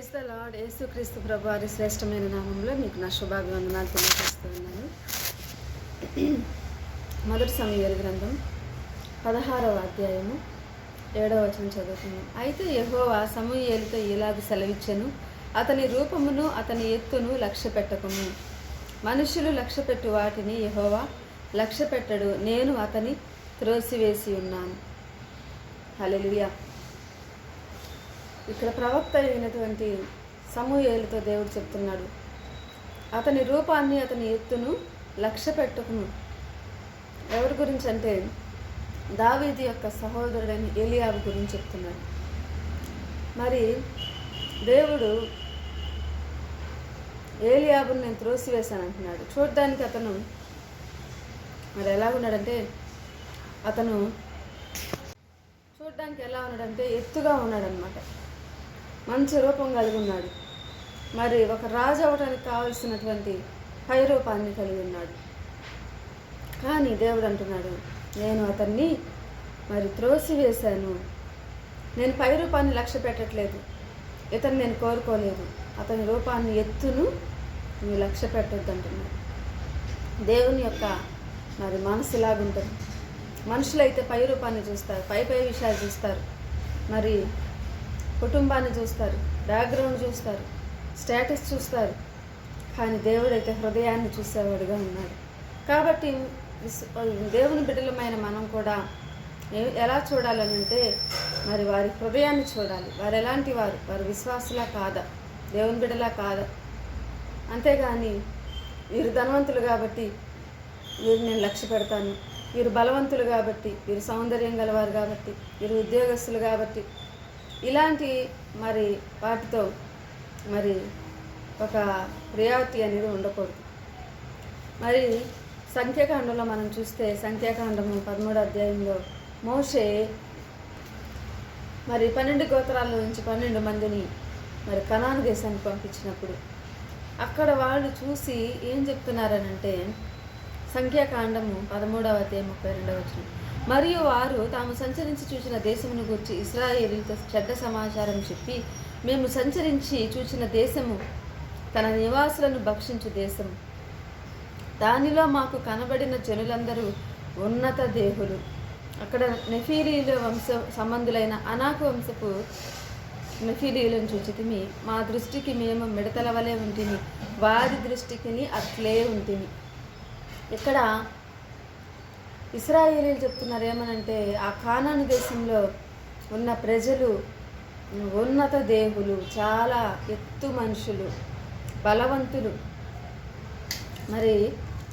Praise the lord యేసుక్రీస్తు ప్రభు వారి శ్రేష్టమైన నామంలో మీకు నా శుభాభివందనాలు తెలియజేస్తూ ఉన్నాను. మొదటి సమయాల గ్రంథం పదహారవ అధ్యాయము ఏడవ వచనం చదువుతున్నాం అయితే యహోవా సమూయేలుతో ఇలాగ సెలవిచ్చెను అతని రూపమును అతని ఎత్తును లక్ష్య పెట్టకుము. మనుషులు లక్ష్య పెట్టు వాటిని యహోవా లక్ష్య పెట్టడు. నేను అతని త్రోసివేసి ఉన్నాను. హల్లెలూయా. ఇక్కడ ప్రవక్త అయినటువంటి సమూహేలతో దేవుడు చెప్తున్నాడు అతని రూపాన్ని అతని ఎత్తును లక్ష్య పెట్టుకును. ఎవరి గురించి అంటే దావీది యొక్క సహోదరుడైన ఏలియాబు గురించి చెప్తున్నాడు. మరి దేవుడు ఏలియాబుని నేను త్రోసివేశాను అంటున్నాడు. చూడడానికి అతను మరి ఎలా ఉన్నాడంటే అతను చూడడానికి ఎలా ఉన్నాడంటే ఎత్తుగా ఉన్నాడనమాట మంచి రూపం కలిగి ఉన్నాడు. మరి ఒక రాజు అవడానికి కావలసినటువంటి పై రూపాన్ని కలిగి ఉన్నాడు. కానీ దేవుడు అంటున్నాడు నేను అతన్ని మరి త్రోసివేశాను నేను పై రూపాన్ని లక్ష్య పెట్టట్లేదు. ఇతను నేను కోరుకోలేదు. అతని రూపాన్ని ఎత్తును. నువ్వు లక్ష్య పెట్టొద్దు అంటున్నాడు. దేవుని యొక్క మరి మనసు ఇలాగుంటుంది మనుషులైతే పై రూపాన్ని చూస్తారు పై పై విషయాలు చూస్తారు. మరి కుటుంబాన్ని చూస్తారు బ్యాక్గ్రౌండ్ చూస్తారు స్టేటస్ చూస్తారు. కానీ దేవుడైతే హృదయాన్ని చూసేవాడుగా ఉన్నాడు. కాబట్టి దేవుని బిడ్డలమైన మనం కూడా ఎలా చూడాలని అంటే మరి వారి హృదయాన్ని చూడాలి. వారు ఎలాంటి వారు? వారు విశ్వాసులా కాదా? దేవుని బిడ్డలా కాదా? అంతేగాని వీరు ధనవంతులు కాబట్టి వీరు నేను లక్ష్య పెడతాను. వీరు బలవంతులు కాబట్టి వీరు సౌందర్యం గలవారు కాబట్టి వీరు ఉద్యోగస్తులు కాబట్టి ఇలాంటి మరి వాటితో మరి ఒక ప్రియారిటీ అనేది ఉండకూడదు. మరి సంఖ్యాకాండంలో మనం చూస్తే సంఖ్యాకాండము పదమూడు అధ్యాయంలో మోషే మరి పన్నెండు గోత్రాల నుంచి పన్నెండు మందిని మరి కనాను దేశానికి పంపించినప్పుడు అక్కడ వాళ్ళు చూసి ఏం చెప్తున్నారనంటే సంఖ్యాకాండము పదమూడవ అధ్యాయం ముప్పై రెండవ వచ్చిన మరియు వారు తాము సంచరించి చూసిన దేశమును గురించి ఇస్రాయేలీతో చెడ్డ సమాచారం చెప్పి మేము సంచరించి చూసిన దేశము తన నివాసులను భక్షించు దేశము. దానిలో మాకు కనబడిన జనులందరూ ఉన్నత దేహులు. అక్కడ నెఫీలీల వంశ సంబంధులైన అనాకు వంశపు నెఫీలీలను చూచితిమి. మా దృష్టికి మేము మిడతల వలె ఉంటిమి. వారి దృష్టికి అట్లే ఉంటిమి. ఇక్కడ ఇస్రాయేలీలు చెప్తున్నారు ఏమనంటే ఆ కానాను దేశంలో ఉన్న ప్రజలు ఉన్నత దేవులు చాలా ఎత్తు మనుషులు బలవంతులు. మరి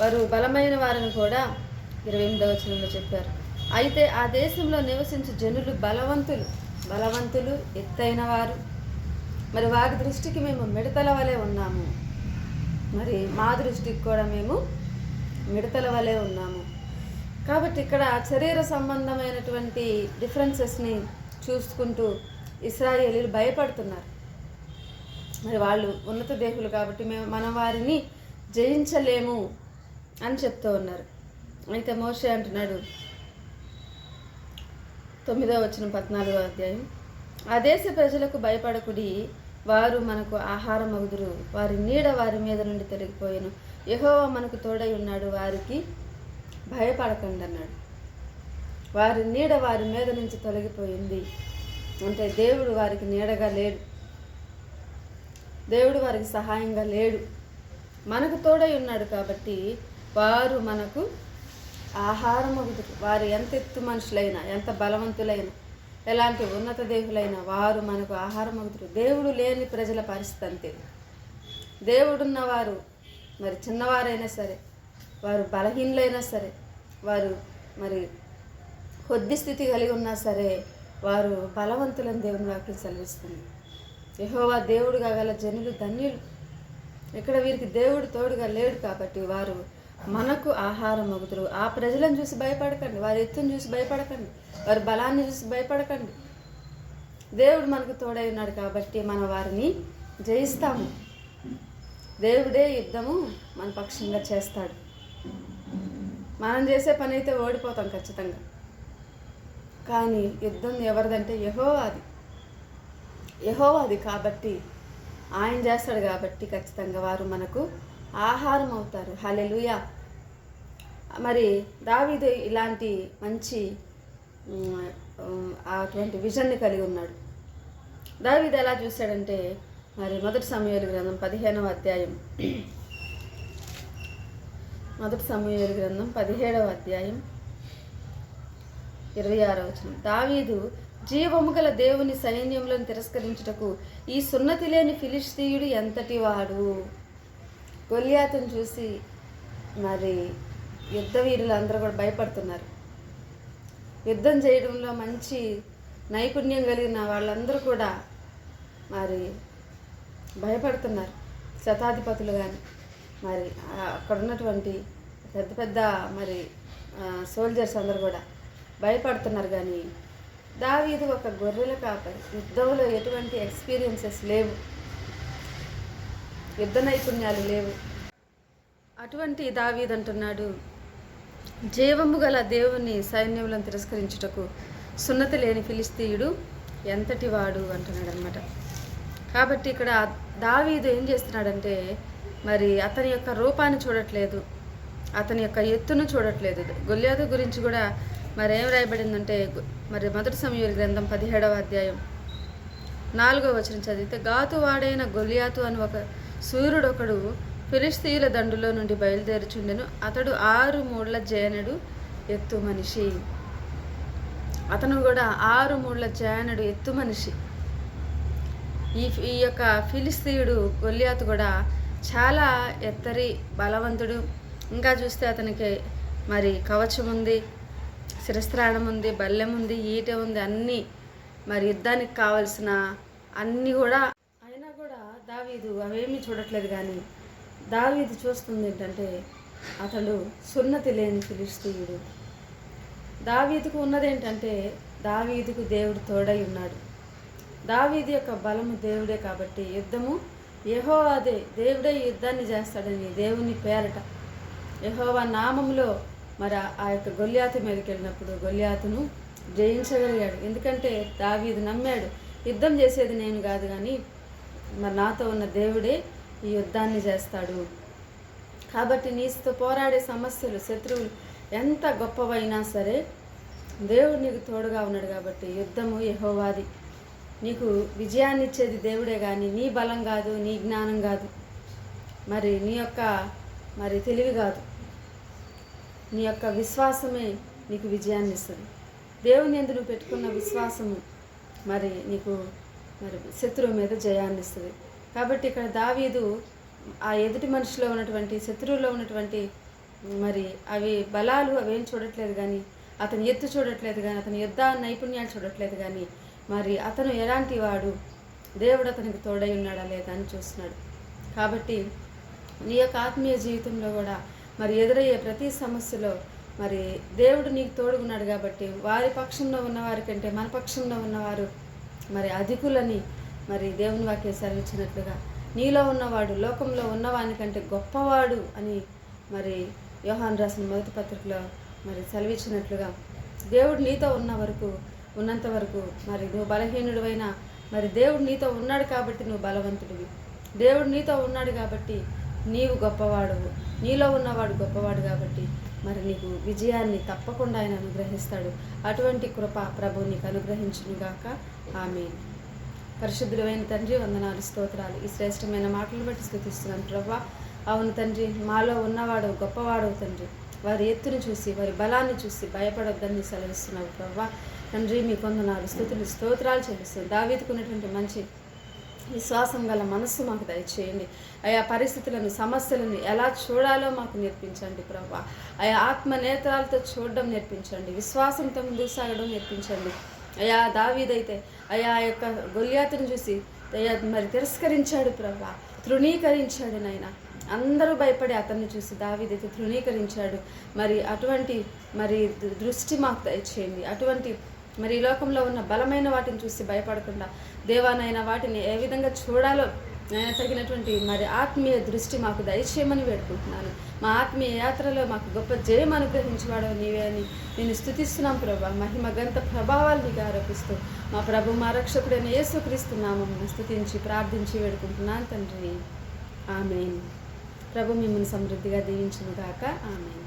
వారు బలమైన వారిని కూడా ఇరవై ఎనిమిదవ వచనంలో చెప్పారు. అయితే ఆ దేశంలో నివసించే జనులు బలవంతులు బలవంతులు ఎత్తైన వారు. మరి వారి దృష్టికి మేము మిడతల వలె ఉన్నాము. మరి మా దృష్టికి కూడా మేము మిడతల వలె ఉన్నాము. కాబట్టి ఇక్కడ శరీర సంబంధమైనటువంటి డిఫరెన్సెస్ని చూసుకుంటూ ఇస్రాయేలీలు భయపడుతున్నారు. మరి వాళ్ళు ఉన్నత దేహులు కాబట్టి మేము మన వారిని జయించలేము అని చెప్తూ ఉన్నారు. అయితే మోషే అంటున్నాడు తొమ్మిదో వచ్చిన పద్నాలుగో అధ్యాయం. ఆ దేశ ప్రజలకు భయపడకుడి వారు మనకు ఆహారం అగుదురు వారి నీడ వారి మీద నుండి తొలగిపోయాను. యహోవా మనకు తోడై ఉన్నాడు. వారికి భయపడకండి అన్నాడు వారి నీడ వారి మీద నుంచి తొలగిపోయింది అంటే దేవుడు వారికి నీడగా లేడు. దేవుడు వారికి సహాయంగా లేడు. మనకు తోడై ఉన్నాడు కాబట్టి వారు మనకు ఆహారం అగుదురు వారు ఎంత ఎత్తు మనుషులైనా ఎంత బలవంతులైనా ఎలాంటి ఉన్నత దేవులైనా వారు మనకు ఆహారం అగుదురు దేవుడు లేని ప్రజల పరిస్థితి అంతే. దేవుడున్నవారు మరి చిన్నవారైనా సరే వారు బలహీనులైనా సరే వారు మరి కొద్ది స్థితి కలిగి ఉన్నా సరే వారు బలవంతులని దేవుని వాక్యం సెలవిస్తుంది. యహోవా దేవుడుగా గల జనులు ధన్యులు. ఇక్కడ వీరికి దేవుడు తోడుగా లేడు కాబట్టి వారు మనకు ఆహారం అగుతురు ఆ ప్రజలను చూసి భయపడకండి. వారి ఎత్తును చూసి భయపడకండి. వారి బలాన్ని చూసి భయపడకండి. దేవుడు మనకు తోడై ఉన్నాడు కాబట్టి మనం వారిని జయిస్తాము. దేవుడే యుద్ధము మన పక్షంగా చేస్తాడు. మనం చేసే పని అయితే ఓడిపోతాం ఖచ్చితంగా. కానీ యుద్ధం ఎవరిదంటే యహోవాది. యహోవాది కాబట్టి ఆయన చేస్తాడు కాబట్టి ఖచ్చితంగా వారు మనకు ఆహారం అవుతారు. హలెలుయా మరి దావీదు ఇలాంటి మంచి అటువంటి విజన్ని కలిగి ఉన్నాడు. దావీదు ఎలా చూశాడంటే మరి మొదటి సమయాలు గ్రంథం పదిహేనవ అధ్యాయం. మొదటి సమయాలు గ్రంథం పదిహేడవ అధ్యాయం ఇరవై ఆరో వచనం. దావీదు జీవము గల దేవుని సైన్యంలో తిరస్కరించుటకు ఈ సున్నతి లేని ఫిలిస్తీయుడు ఎంతటి వాడు? గొలియాతును చూసి మరి యుద్ధ వీరులు అందరూ కూడా భయపడుతున్నారు. యుద్ధం చేయడంలో మంచి నైపుణ్యం కలిగిన వాళ్ళందరూ కూడా మరి భయపడుతున్నారు. శతాధిపతులు కానీ మరి అక్కడ ఉన్నటువంటి పెద్ద పెద్ద మరి సోల్జర్స్ అందరు కూడా భయపడుతున్నారు కానీ దావీదు ఒక గొర్రెల కాపరి. యుద్ధంలో ఎటువంటి ఎక్స్పీరియన్సెస్ లేవు. యుద్ధ నైపుణ్యాలు లేవు. అటువంటి దావీదు అంటున్నాడు జీవము గల దేవుని సైన్యములను తిరస్కరించుటకు సున్నతి లేని ఫిలిస్తీయుడు ఎంతటి వాడు అంటున్నాడు అనమాట కాబట్టి ఇక్కడ దావీదు ఏం చేస్తున్నాడంటే మరి అతని యొక్క రూపాన్ని చూడట్లేదు. అతని యొక్క ఎత్తును చూడట్లేదు. గొల్యాదు గురించి కూడా మరేం రాయబడిందంటే మరి మొదటి సమయం గ్రంథం పదిహేడవ అధ్యాయం నాలుగో వచనం చదివితే గాతు వాడైన గొలియాతు అని ఒక సూర్యుడు ఒకడు ఫిలిస్తీయుల దండులో నుండి బయలుదేరుచుండెను. అతడు ఆరు మూడ్ల జేనడు ఎత్తు మనిషి. అతను కూడా ఆరు మూడ్ల జేనడు ఎత్తు మనిషి. ఈ ఈ యొక్క ఫిలిస్తీయుడు గొలియాతు కూడా చాలా ఎత్తరి బలవంతుడు. ఇంకా చూస్తే అతనికి మరి కవచం ఉంది శిరస్త్రాణం ఉంది బల్లెం ఉంది ఈట ఉంది అన్నీ మరి యుద్ధానికి కావలసిన అన్నీ కూడా అయినా కూడా దావీదు అవేమీ చూడట్లేదు కానీ దావీదు చూస్తుంది ఏంటంటే అతడు సున్నతి లేని ఫిలిస్తీయుడు దావీదుకు ఉన్నదేంటంటే దావీదుకు దేవుడు తోడై ఉన్నాడు. దావీదు యొక్క బలము దేవుడే కాబట్టి యుద్ధము యెహోవాదే దేవుడే యుద్ధాన్ని చేస్తాడని దేవుని పేరట యహోవా నామంలో మరి ఆ- యొక్క గొల్యాతు మీదకి వెళ్ళినప్పుడు గొల్యాతును జయించగలిగాడు. ఎందుకంటే దావీదు నమ్మాడు యుద్ధం చేసేది నేను కాదు కానీ మరి నాతో ఉన్న దేవుడే ఈ యుద్ధాన్ని చేస్తాడు. కాబట్టి నీతో పోరాడే సమస్యలు శత్రువులు ఎంత గొప్పవైనా సరే దేవుడు నీకు తోడుగా ఉన్నాడు కాబట్టి యుద్ధము యహోవాది. నీకు విజయాన్ని ఇచ్చేది దేవుడే కానీ నీ బలం కాదు నీ జ్ఞానం కాదు. మరి నీ యొక్క మరి తెలివి కాదు. నీ యొక్క విశ్వాసమే నీకు విజయాన్ని ఇస్తుంది. దేవుని ఎందు నువ్వు పెట్టుకున్న విశ్వాసము మరి నీకు మరి శత్రువు మీద జయాన్ని ఇస్తుంది. కాబట్టి ఇక్కడ దావీదు ఆ ఎదుటి మనిషిలో ఉన్నటువంటి శత్రువులో ఉన్నటువంటి మరి అవి బలాలు అవేం చూడట్లేదు కానీ అతని ఎత్తు చూడట్లేదు కానీ అతని యుద్ధ నైపుణ్యాలు చూడట్లేదు కానీ మరి అతను ఎలాంటి వాడు? దేవుడు అతనికి తోడై ఉన్నాడా లేదా అని చూస్తున్నాడు. కాబట్టి నీ యొక్క ఆత్మీయ జీవితంలో కూడా మరి ఎదురయ్యే ప్రతి సమస్యలో మరి దేవుడు నీకు తోడుగున్నాడు కాబట్టి వారి పక్షంలో ఉన్నవారి కంటే మన పక్షంలో ఉన్నవారు మరి అధికులని మరి దేవుని వాక్య సెలవిచ్చినట్లుగా నీలో ఉన్నవాడు లోకంలో ఉన్నవాని కంటే గొప్పవాడు అని మరి యోహాన్ రాసిన మొదటి పత్రికలో మరి సెలవిచ్చినట్లుగా దేవుడు నీతో ఉన్న వరకు ఉన్నంత వరకు మరి నువ్వు బలహీనుడివైనా మరి దేవుడు నీతో ఉన్నాడు కాబట్టి నువ్వు బలవంతుడివి. దేవుడు నీతో ఉన్నాడు కాబట్టి నీవు గొప్పవాడువు. నీలో ఉన్నవాడు గొప్పవాడు కాబట్టి మరి నీకు విజయాన్ని తప్పకుండా ఆయన అనుగ్రహిస్తాడు. అటువంటి కృప ప్రభు నీకు అనుగ్రహించునుగాక. ఆమె పరిశుద్ధులమైన తండ్రి వందనాలు స్తోత్రాలు. ఈ శ్రేష్టమైన మాటలు బట్టి స్థుతిస్తున్నాను ప్రభా. అవును తండ్రి మాలో ఉన్నవాడు గొప్పవాడు తండ్రి. వారి ఎత్తును చూసి వారి బలాన్ని చూసి భయపడొద్దని సెలవిస్తున్నావు ప్రభా. తండ్రి మీ కొందనాలు స్థుతులు స్తోత్రాలు చెల్లిస్తున్నాను దావీదుకున్నటువంటి మంచి విశ్వాసం గల మనస్సు మాకు దయచేయండి. ఆయా పరిస్థితులను సమస్యలను ఎలా చూడాలో మాకు నేర్పించండి ప్రభా. ఆయా ఆత్మ నేత్రాలతో చూడడం నేర్పించండి. విశ్వాసంతో ముందుకు సాగడం నేర్పించండి. అయా దావీదైతే అయా ఆ యొక్క గొల్యాతను చూసి అయ్యా మరి తిరస్కరించాడు ప్రభా. తృణీకరించాడు నాయన. అందరూ భయపడి అతన్ని చూసి దావీదైతే తృణీకరించాడు. మరి అటువంటి మరి దృ- దృష్టి మాకు దయచేయండి. అటువంటి మరి ఈ లోకంలో ఉన్న బలమైన వాటిని చూసి భయపడకుండా దేవానైన వాటిని ఏ విధంగా చూడాలో ఆయన తగినటువంటి మరి ఆత్మీయ దృష్టి మాకు దయచేయమని వేడుకుంటున్నాను. మా ఆత్మీయ యాత్రలో మాకు గొప్ప జయం అనుగ్రహించేవాడు నీవే అని నేను స్థుతిస్తున్నాం ప్రభా. మహిమ గంత ప్రభావాలు నీకు ఆరోపిస్తూ మా ప్రభు మా రక్షకుడైన యేసుక్రీస్తు స్థుతించి ప్రార్థించి వేడుకుంటున్నాను తండ్రి. ఆమె ప్రభు మిమ్మల్ని సమృద్ధిగా దీవించును గాక. ఆమె